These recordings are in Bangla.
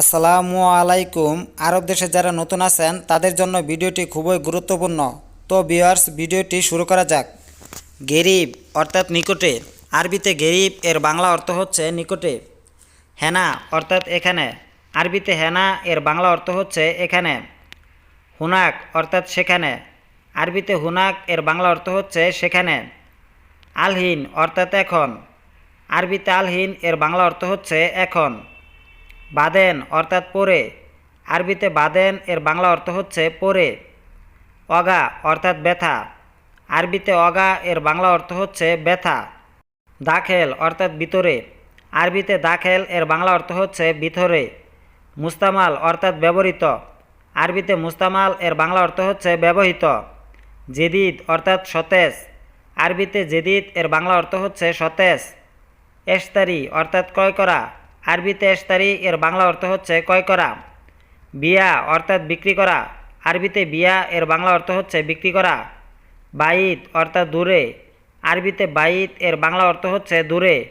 আসসালামু আলাইকুম। আরব দেশে যারা নতুন আছেন, তাদের জন্য ভিডিওটি খুবই গুরুত্বপূর্ণ। তো বিয়ার্স ভিডিওটি শুরু করা যাক। গেরিব অর্থাৎ নিকটে। আরবিতে গেরিব, এর বাংলা অর্থ হচ্ছে নিকটে। হেনা অর্থাৎ এখানে। আরবিতে হেনা, এর বাংলা অর্থ হচ্ছে এখানে। হুনাক অর্থাৎ সেখানে। আরবিতে হুনাক, এর বাংলা অর্থ হচ্ছে সেখানে। আলহিন অর্থাৎ এখন। আরবিতে আলহিন, এর বাংলা অর্থ হচ্ছে এখন। বাদেন অর্থাৎ পরে। আরবিতে বাদেন এর বাংলা অর্থ হচ্ছে পরে। অগা অর্থাৎ ব্যথা। আরবিতে অগা এর বাংলা অর্থ হচ্ছে ব্যথা। দাখেল অর্থাৎ ভিতরে। আরবিতে দাখেল এর বাংলা অর্থ হচ্ছে ভিতরে। মুস্তামাল অর্থাৎ ব্যবহৃত। আরবিতে মুস্তামাল এর বাংলা অর্থ হচ্ছে ব্যবহৃত। জেদিদ অর্থাৎ সতেজ। আরবিতে জেদিদ এর বাংলা অর্থ হচ্ছে সতেজ। এস্তারি অর্থাৎ ক্রয় করা। আরবিতে এস্তারি এর বাংলা অর্থ হচ্ছে ক্রয় করা। বিয়া অর্থাৎ বিক্রি করা। আরবিতে বিয়া, এর বাংলা অর্থ হচ্ছে বিক্রি করা। বাইত অর্থাৎ দূরে। আরবিতে বাইত, এর বাংলা অর্থ হচ্ছে দূরে।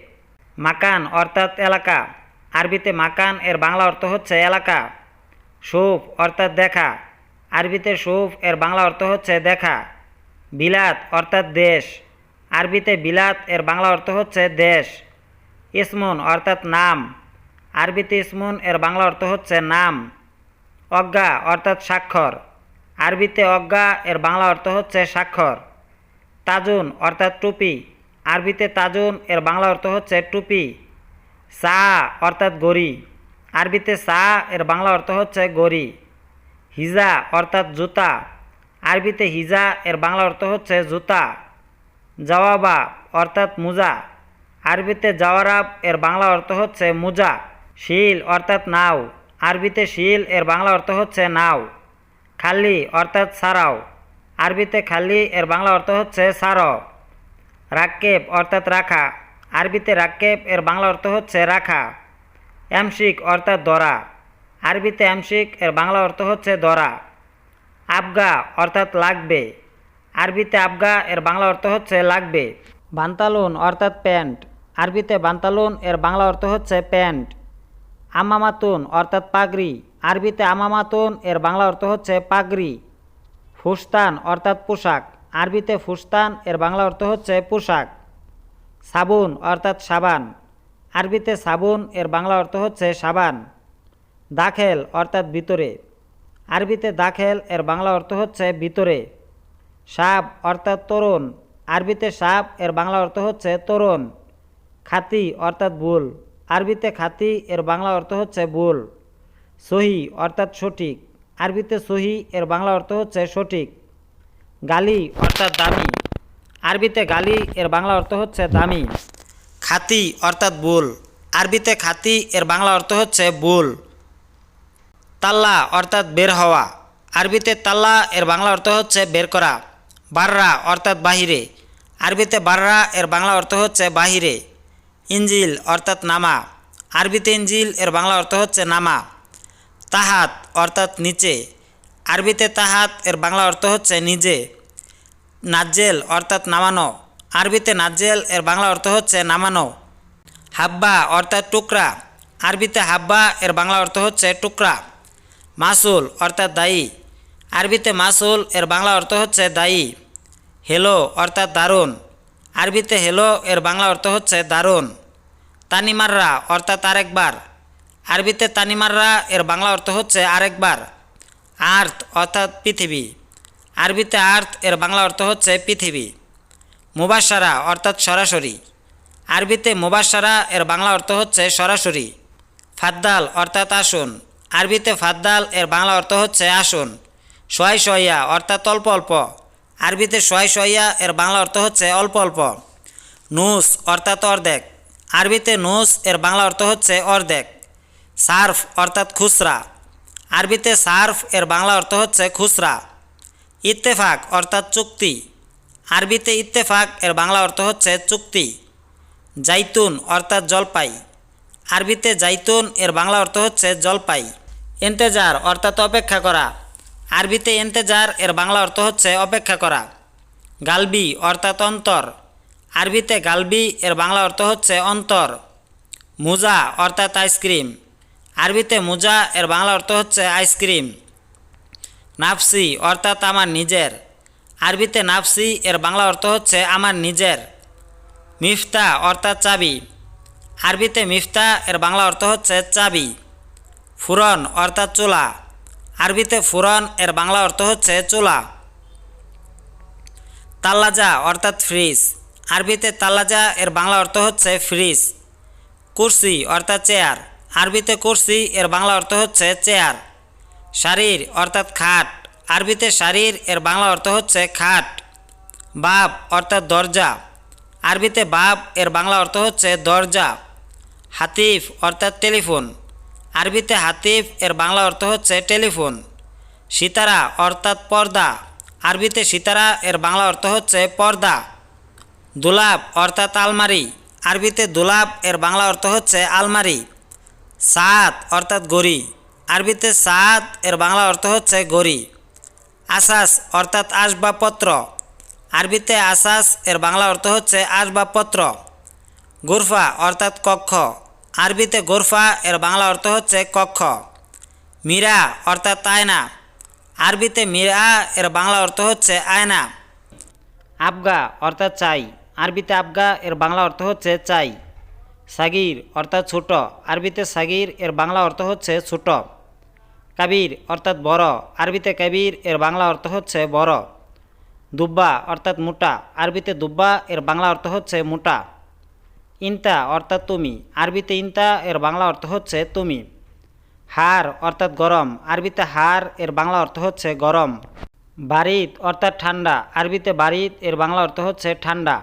মাকান অর্থাৎ এলাকা। আরবিতে মাকান, এর বাংলা অর্থ হচ্ছে এলাকা। সুফ অর্থাৎ দেখা। আরবিতে সুফ, এর বাংলা অর্থ হচ্ছে দেখা। বিলাত অর্থাৎ দেশ। আরবিতে বিলাত, এর বাংলা অর্থ হচ্ছে দেশ। ইসমুন অর্থাৎ নাম। আরবিতে ইসমুন, এর বাংলা অর্থ হচ্ছে নাম, অজ্ঞা অর্থাৎ স্বাক্ষর। আরবিতে অজ্ঞা, এর বাংলা অর্থ হচ্ছে স্বাক্ষর। তাজুন অর্থাৎ টুপি। আরবিতে তাজুন, এর বাংলা অর্থ হচ্ছে টুপি। সা অর্থাৎ গড়ি। আরবিতে সা, এর বাংলা অর্থ হচ্ছে গড়ি। হিজা অর্থাৎ জুতা। আরবিতে হিজা, এর বাংলা অর্থ হচ্ছে জুতা। জওয়াবা অর্থাৎ মুজা। আরবিতে জাওয়ারাব, এর বাংলা অর্থ হচ্ছে মুজা। শিল অর্থাৎ নাও। আরবিতে শিল, এর বাংলা অর্থ হচ্ছে নাও। খালি অর্থাৎ সারাও। আরবিতে খালি, এর বাংলা অর্থ হচ্ছে সারাও রাক্কেব অর্থাৎ রাখা। আরবিতে রাক্কেব, এর বাংলা অর্থ হচ্ছে রাখা। এমশিক অর্থাৎ দরা আরবিতে এমশিক, এর বাংলা অর্থ হচ্ছে দরা আবগা অর্থাৎ লাগবে। আরবিতে আবগা, এর বাংলা অর্থ হচ্ছে লাগবে। বান্তালুন অর্থাৎ প্যান্ট। আরবিতে বান্তালুন, এর বাংলা অর্থ হচ্ছে প্যান্ট। আমামাতুন, অর্থাৎ পাগড়ি। আরবিতে আমামাতুন, এর বাংলা অর্থ হচ্ছে পাগড়ি। ফুস্তান, অর্থাৎ পোশাক। আরবিতে ফুস্তান, এর বাংলা অর্থ হচ্ছে পোশাক। সাবুন, অর্থাৎ সাবান। আরবিতে সাবুন, এর বাংলা অর্থ হচ্ছে সাবান। দাখেল, অর্থাৎ ভিতরে। আরবিতে দাখেল, এর বাংলা অর্থ হচ্ছে ভিতরে। সাপ অর্থাৎ তরুণ। আরবিতে সাপ এর বাংলা অর্থ হচ্ছে তরুণ। খাতি, অর্থাৎ ভুল। আরবিতে খাতি, এর বাংলা অর্থ হচ্ছে ভুল। সহি অর্থাৎ সঠিক। আরবিতে সহি, এর বাংলা অর্থ হচ্ছে সঠিক। গালি অর্থাৎ দামি। আরবিতে গালি, এর বাংলা অর্থ হচ্ছে দামি। খাতি অর্থাৎ বুল আরবিতে খাতি, এর বাংলা অর্থ হচ্ছে বুল তাল্লা অর্থাৎ বের হওয়া। আরবিতে তাল্লা, এর বাংলা অর্থ হচ্ছে বের করা। বাররা অর্থাৎ বাহিরে। আরবিতে বাররা, এর বাংলা অর্থ হচ্ছে বাহিরে। ইঞ্জিল অর্থাৎ নামা। আরবিতে ইঞ্জিল এর বাংলা অর্থ হচ্ছে নামা। তাহাত অর্থাৎ নিচে। আরবিতে তাহাত, এর বাংলা অর্থ হচ্ছে নিজে। নাজ্জেল অর্থাৎ নামানো। আরবিতে নাজ্জেল, এর বাংলা অর্থ হচ্ছে নামানো। হাব্বা অর্থাৎ টুকরা। আরবিতে হাব্বা, এর বাংলা অর্থ হচ্ছে টুকরা। মাসুল অর্থাৎ দায়ী। আরবিতে মাসুল, এর বাংলা অর্থ হচ্ছে দায়ী। হেলো অর্থাৎ দারুণ। আরবিতে হেলো এর বাংলা অর্থ হচ্ছে দারুণ তানিমাররা অর্থাৎ আরেকবার। আরবিতে তানিমাররা এর বাংলা অর্থ হচ্ছে আরেকবার। আর্থ অর্থাৎ পৃথিবী। আরবিতে আর্থ এর বাংলা অর্থ হচ্ছে পৃথিবী। মুবাসারা অর্থাৎ সরাসরি। আরবিতে মুবাসারা এর বাংলা অর্থ হচ্ছে সরাসরি। ফাদ্দাল অর্থাৎ আসুন। আরবিতে ফাদ্দাল এর বাংলা অর্থ হচ্ছে আসুন। সোয়াই সোয়া অর্থাৎ অল্প অল্প। আরবিতে সোয়া এর বাংলা অর্থ হচ্ছে অল্প অল্প। নুস অর্থাৎ অর্ধেক। আরবিতে নুস এর বাংলা অর্থ হচ্ছে অর্ধেক। সার্ফ অর্থাৎ খুচরা। আরবিতে সার্ফ এর বাংলা অর্থ হচ্ছে খুচরা। ইত্তেফাক অর্থাৎ চুক্তি। আরবিতে ইত্তেফাক এর বাংলা অর্থ হচ্ছে চুক্তি। জাইতুন অর্থাৎ জলপাই। আরবিতে জাইতুন এর বাংলা অর্থ হচ্ছে জলপাই। এন্তেজার অর্থাৎ অপেক্ষা করা। আরবিতে এন্তেজার এর বাংলা অর্থ হচ্ছে অপেক্ষা করা। গালবি অর্থাৎ অন্তর। আরবিতে গালবি এর বাংলা অর্থ হচ্ছে অন্তর। মুজা অর্থাৎ আইসক্রিম। আরবিতে মোজা এর বাংলা অর্থ হচ্ছে আইসক্রিম। নাফসি অর্থাৎ আমার নিজের। আরবিতে নাফসি এর বাংলা অর্থ হচ্ছে আমার নিজের। মিফতা অর্থাৎ চাবি। আরবিতে মিফতা এর বাংলা অর্থ হচ্ছে চাবি। ফুরন অর্থাৎ চুলা। আরবিতে ফুরন এর বাংলা অর্থ হচ্ছে চুলা। তাল্লাজা অর্থাৎ ফ্রিজ। আরবিতে তাল্লাজা, এর বাংলা অর্থ হচ্ছে ফ্রিজ। কুরসি অর্থাৎ চেয়ার। আরবিতে কুরসি, এর বাংলা অর্থ হচ্ছে চেয়ার। শারীর অর্থাৎ খাট। আরবিতে শারীর, এর বাংলা অর্থ হচ্ছে খাট। বাপ অর্থাৎ দরজা। আরবিতে বাপ এর বাংলা অর্থ হচ্ছে দরজা। হাতিফ অর্থাৎ টেলিফোন। আরবিতে হাতিফ, এর বাংলা অর্থ হচ্ছে টেলিফোন। সিতারা অর্থাৎ পর্দা। আরবিতে সিতারা, এর বাংলা অর্থ হচ্ছে পর্দা। দুলাপ অর্থাৎ আলমারি। আরবিতে দুলাপ এর বাংলা অর্থ হচ্ছে আলমারি। সাত অর্থাৎ গড়ি আরবিতে সাত এর বাংলা অর্থ হচ্ছে গড়ি আসাস অর্থাৎ আসবাবপত্র। আরবিতে আসাস, এর বাংলা অর্থ হচ্ছে আসবাবপত্র। গোরফা অর্থাৎ কক্ষ। আরবিতে গোরফা, এর বাংলা অর্থ হচ্ছে কক্ষ। মীরা অর্থাৎ আয়না। আরবিতে মীরা, এর বাংলা অর্থ হচ্ছে আয়না। আবগা অর্থাৎ চাই। আরবিতে আবগা, এর বাংলা অর্থ হচ্ছে চাই। সাগির অর্থাৎ ছোট। আরবিতে সাগির, এর বাংলা অর্থ হচ্ছে ছোট। কাবির অর্থাৎ বড়। আরবিতে কাবির, এর বাংলা অর্থ হচ্ছে বড়। দুব্বা অর্থাৎ মোটা। আরবিতে দুব্বা, এর বাংলা অর্থ হচ্ছে মোটা। ইনতা অর্থাৎ তুমি। আরবিতে ইনতা, এর বাংলা অর্থ হচ্ছে তুমি। হার অর্থাৎ গরম। আরবিতে হার, এর বাংলা অর্থ হচ্ছে গরম। বারিদ অর্থাৎ ঠান্ডা। আরবিতে বারিদ এর বাংলা অর্থ হচ্ছে ঠান্ডা।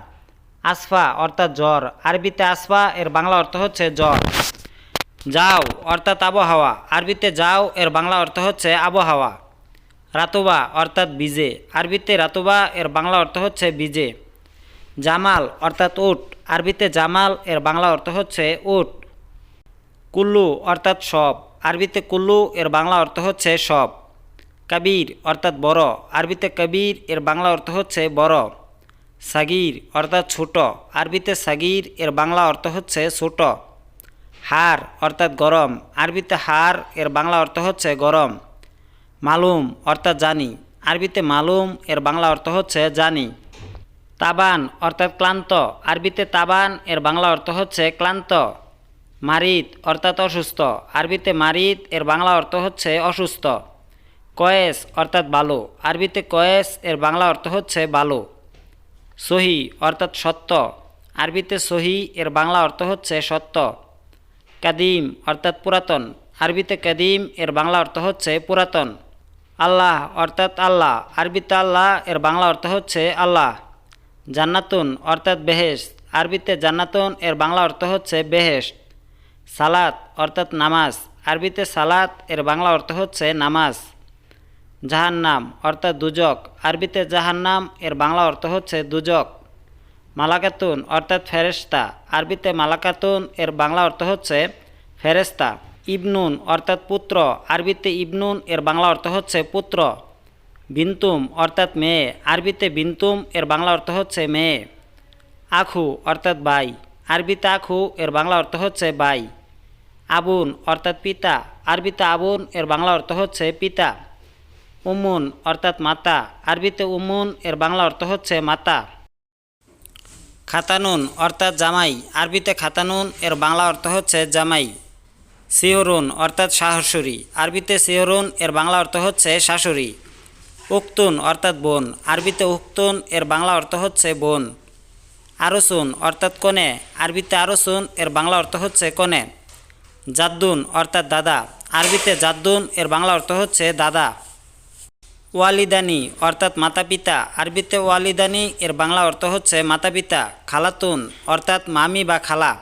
আসফা অর্থাৎ জ্বর। আরবিতে আসফা, এর বাংলা অর্থ হচ্ছে জ্বর। যাও অর্থাৎ আবহাওয়া। আরবিতে যাও, এর বাংলা অর্থ হচ্ছে আবহাওয়া। রাতুবা অর্থাৎ বিজে আরবিতে রাতুবা, এর বাংলা অর্থ হচ্ছে বিজে জামাল অর্থাৎ উট। আরবিতে জামাল, এর বাংলা অর্থ হচ্ছে উট। কুল্লু অর্থাৎ সব। আরবিতে কুল্লু, এর বাংলা অর্থ হচ্ছে সব। কাবির অর্থাৎ বড়। আরবিতে কবির, এর বাংলা অর্থ হচ্ছে বড়। সাগির অর্থাৎ ছোট। আরবিতে সাগির, এর বাংলা অর্থ হচ্ছে ছোট। হার অর্থাৎ গরম। আরবিতে হার, এর বাংলা অর্থ হচ্ছে গরম। মালুম অর্থাৎ জানি। আরবিতে মালুম, এর বাংলা অর্থ হচ্ছে জানি। তাবান অর্থাৎ ক্লান্ত। আরবিতে তাবান, এর বাংলা অর্থ হচ্ছে ক্লান্ত। মারিত অর্থাৎ অসুস্থ। আরবিতে মারিত এর বাংলা অর্থ হচ্ছে অসুস্থ। কয়েস অর্থাৎ বালু। আরবিতে কয়েস, এর বাংলা অর্থ হচ্ছে বালু। সহি অর্থাৎ সত্য। আরবিতে সহি, এর বাংলা অর্থ হচ্ছে সত্য। কাদিম অর্থাৎ পুরাতন। আরবিতে কাদিম, এর বাংলা অর্থ হচ্ছে পুরাতন। আল্লাহ অর্থাৎ আল্লাহ। আরবিতে আল্লাহ, এর বাংলা অর্থ হচ্ছে আল্লাহ। জান্নাতুন অর্থাৎ বেহেশত। আরবিতে জান্নাতুন, এর বাংলা অর্থ হচ্ছে বেহেশত। সালাত অর্থাৎ নামাজ। আরবিতে সালাত, এর বাংলা অর্থ হচ্ছে নামাজ। জাহান্নাম অর্থাৎ দুজক। আরবিতে জাহান্নাম, এর বাংলা অর্থ হচ্ছে দুজক। মালাকাতুন অর্থাৎ ফেরেস্তা আরবিতে মালাকাতুন, এর বাংলা অর্থ হচ্ছে ফেরেস্তা ইবনুন অর্থাৎ পুত্র। আরবিতে ইবনুন, এর বাংলা অর্থ হচ্ছে পুত্র। বিন্তুম অর্থাৎ মেয়ে। আরবিতে বিন্তুম, এর বাংলা অর্থ হচ্ছে মেয়ে। আখু অর্থাৎ বাই। আরবিতে আখু, এর বাংলা অর্থ হচ্ছে বাই। আবুন অর্থাৎ পিতা। আরবিতে আবুন, এর বাংলা অর্থ হচ্ছে পিতা। উমুন অর্থাৎ মাতা। আরবিতে উমুন, এর বাংলা অর্থ হচ্ছে মাতা। খাতানুন অর্থাৎ জামাই। আরবিতে খাতানুন, এর বাংলা অর্থ হচ্ছে জামাই। সিহরুন অর্থাৎ শাশুড়ি। আরবিতে সিহরুন, এর বাংলা অর্থ হচ্ছে শাশুড়ি। উক্তুন অর্থাৎ বোন। আরবিতে উক্তুন, এর বাংলা অর্থ হচ্ছে বোন। আরসুন অর্থাৎ কনে। আরবিতে আরসুন, এর বাংলা অর্থ হচ্ছে কনে। জাদ্দুন অর্থাৎ দাদা। আরবিতে জাদ্দুন, এর বাংলা অর্থ হচ্ছে দাদা। ওয়ালিদানি অর্থাৎ মাতা পিতা আরবিতে ওয়ালিদানি, এর বাংলা অর্থ হচ্ছে মাতা পিতা খালাতুন অর্থাৎ মামি বা খালা।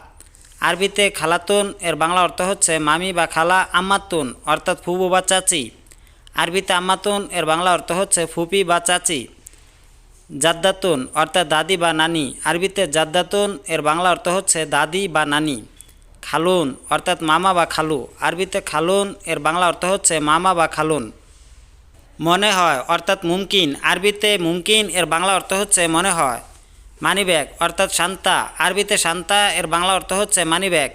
আরবিতে খালাতুন, এর বাংলা অর্থ হচ্ছে মামি বা খালা, আম্মাতুন অর্থাৎ ফুবু বা চাচি। আরবিতে আম্মাতুন, এর বাংলা অর্থ হচ্ছে ফুপি বা চাচি, জাদ্দাতুন, অর্থাৎ দাদি বা নানি। আরবিতে জাদ্দাতুন, এর বাংলা অর্থ হচ্ছে দাদি বা নানি, খালুন, অর্থাৎ মামা বা খালু। আরবিতে খালুন, এর বাংলা অর্থ হচ্ছে মামা বা খালুন। মনে হয়, অর্থাৎ মুমকিন। আরবিতে মুমকিন, এর বাংলা অর্থ হচ্ছে মনে হয়, মানিব্যাগ, অর্থাৎ শান্তা। আরবিতে শান্তা, এর বাংলা অর্থ হচ্ছে মানিব্যাগ।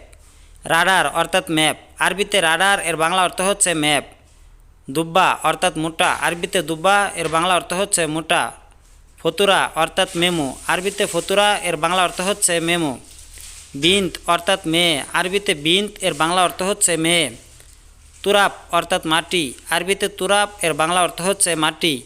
রাডার, অর্থাৎ ম্যাপ। আরবিতে রাডার, এর বাংলা অর্থ হচ্ছে ম্যাপ। দুব্বা অর্থাৎ মোটা। আরবিতে দুব্বা, এর বাংলা অর্থ হচ্ছে মোটা। ফতুরা অর্থাৎ মেমো। আরবিতে ফতুরা, এর বাংলা অর্থ হচ্ছে মেমো। বিন্ত অর্থাৎ মেয়ে। আরবিতে বিন্ত এর বাংলা অর্থ হচ্ছে মেয়ে। তুরাপ অর্থাৎ মাটি। আরবিতে তুরাপ, এর বাংলা অর্থ হচ্ছে মাটি।